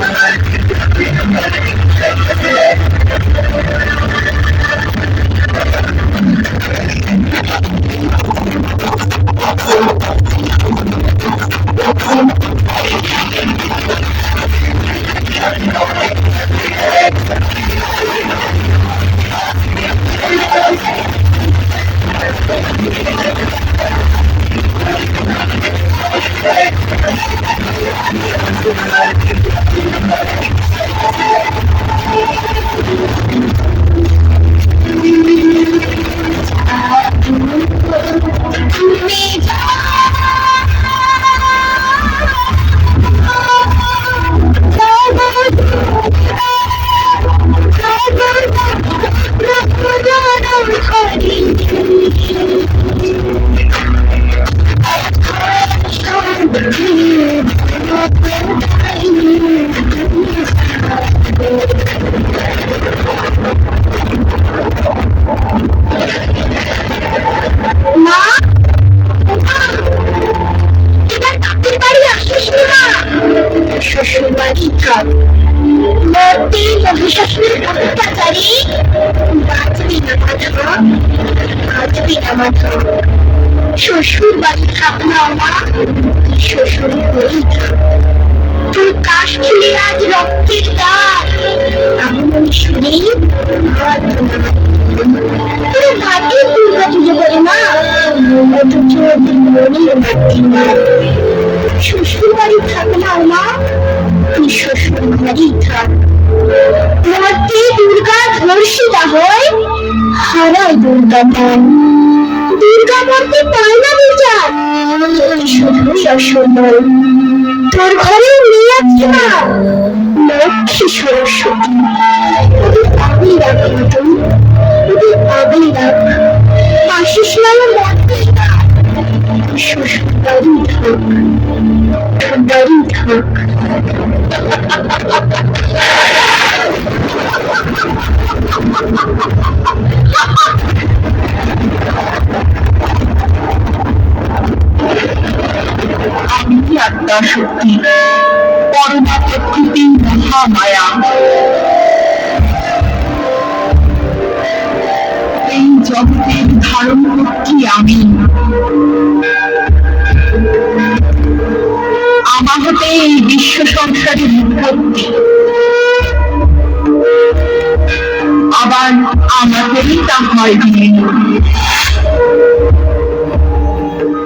মা শ্বশুর বাড়ি থাক মরতে অত্যাচারী বাঁচবি না মাধব বাঁচবি না মাধব শ্বশুর বাড়ি থাক না শ্বশুর বাড়ি থাক তোর কাশ ছিঁড়ে আজ রক্তের দাগ। এমন শুনে মাতৃমা শ্বশুর বাড়ি থাক না মা। তুই শ্বশুর বাড়ি থাক। মূর্তি দুর্গা ধর্ষিতা হয়, হারায় দুর্গা মন। দুর্গা মূর্তি পায় না বিচার। শুধুই অসম্ভব তোর ঘরে মেয়ে আছে না লক্ষ্মী সরস্বতী। থাক বাড়ি থাক আমি আত্মা শক্তি পরমা প্রকৃতি মহামায়া এই জগতের ধারণ করছি আমি। হতে এই বিশ্ব সংসারের উৎপত্তি আবার আমাদেরই তা হয়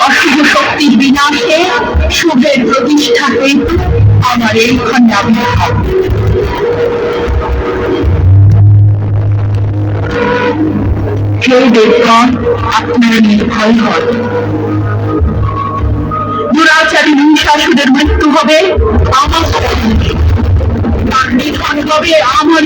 অশুভ শক্তির বিনাশে শুভের প্রতিষ্ঠা হেতু আমার এইখানে আবির্ভাব হে দেবগণ, আপনারা নির্ভয় হন। দুরাচারী মহিষাসুরের মৃত্যু হবে আমার। নিধন হবে আমার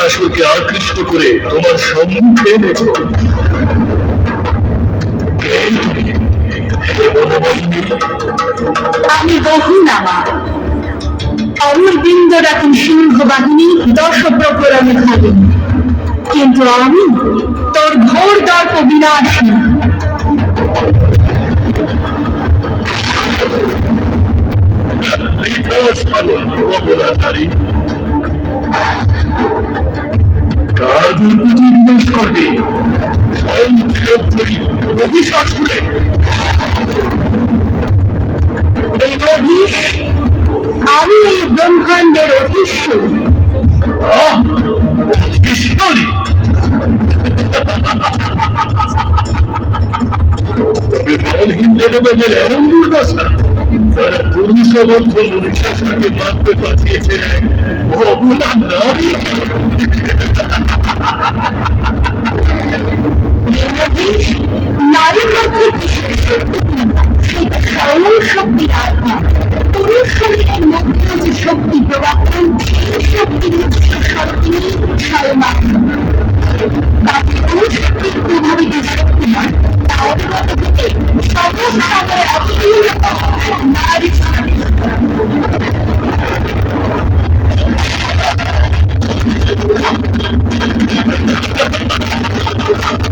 হস্তে। আকৃষ্ট করে তোমার সম্মুখে এনেছ আমি বহু নামা অমর বৃন্দর এখন সিংহ বাহিনী দশ প্রকরণে ভাবিনি কিন্তু আমি তোর ঘোর দর্প বিনাশী। ইতিহাস পালন অপরাধারী কার দুর্গতি করবে স্বয়ং ক্ষেত্রী অভিশাসুরে এই আমি ব্রহ্মাণ্ডের দেবতাদের এমন দুর্দশা যারা পুরুষবদ্ধ মারতে পাঠিয়েছে নারী কর্তৃক স্বয়ং যে শক্তি প্রবাহন সেই শক্তি হচ্ছে শক্তি স্বয়ং আত্মা বাকি সমস্ত Thank you.